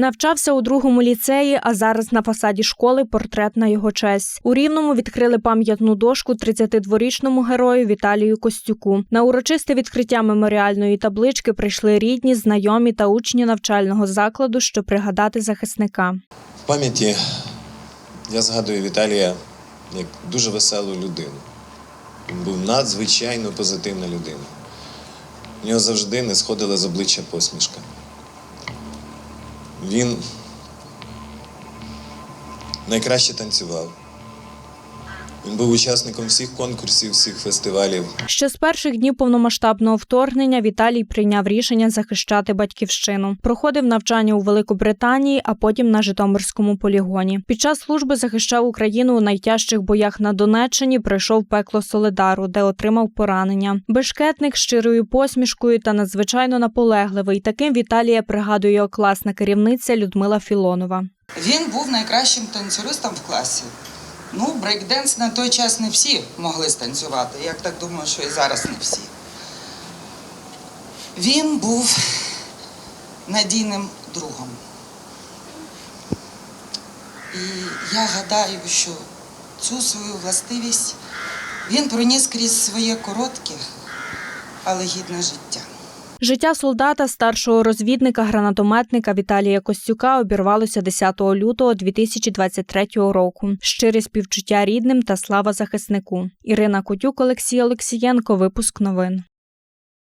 Навчався у другому ліцеї, а зараз на фасаді школи портрет на його честь. У Рівному відкрили пам'ятну дошку 32-річному герою Віталію Костюку. На урочисте відкриття меморіальної таблички прийшли рідні, знайомі та учні навчального закладу, щоб пригадати захисника. В пам'яті я згадую Віталія як дуже веселу людину. Він був надзвичайно позитивна людина. У нього завжди не сходила з обличчя посмішка. Він найкраще танцював. Він був учасником всіх конкурсів, всіх фестивалів. Ще з перших днів повномасштабного вторгнення Віталій прийняв рішення захищати батьківщину. Проходив навчання у Великобританії, а потім на Житомирському полігоні. Під час служби захищав Україну у найтяжчих боях на Донеччині. Пройшов пекло Солидару, де отримав поранення. Бешкетник з щирою посмішкою та надзвичайно наполегливий. Таким Віталія пригадує його класна керівниця Людмила Філонова. Він був найкращим танцюристом в класі. Ну, брейкденс на той час не всі могли станцювати. Я так думаю, що і зараз не всі. Він був надійним другом. І я гадаю, що цю свою властивість він проніс крізь своє коротке, але гідне життя. Життя солдата, старшого розвідника, гранатометника Віталія Костюка обірвалося 10 лютого 2023 року. Щире співчуття рідним та слава захиснику. Ірина Котюк, Олексій Олексієнко. Випуск новин.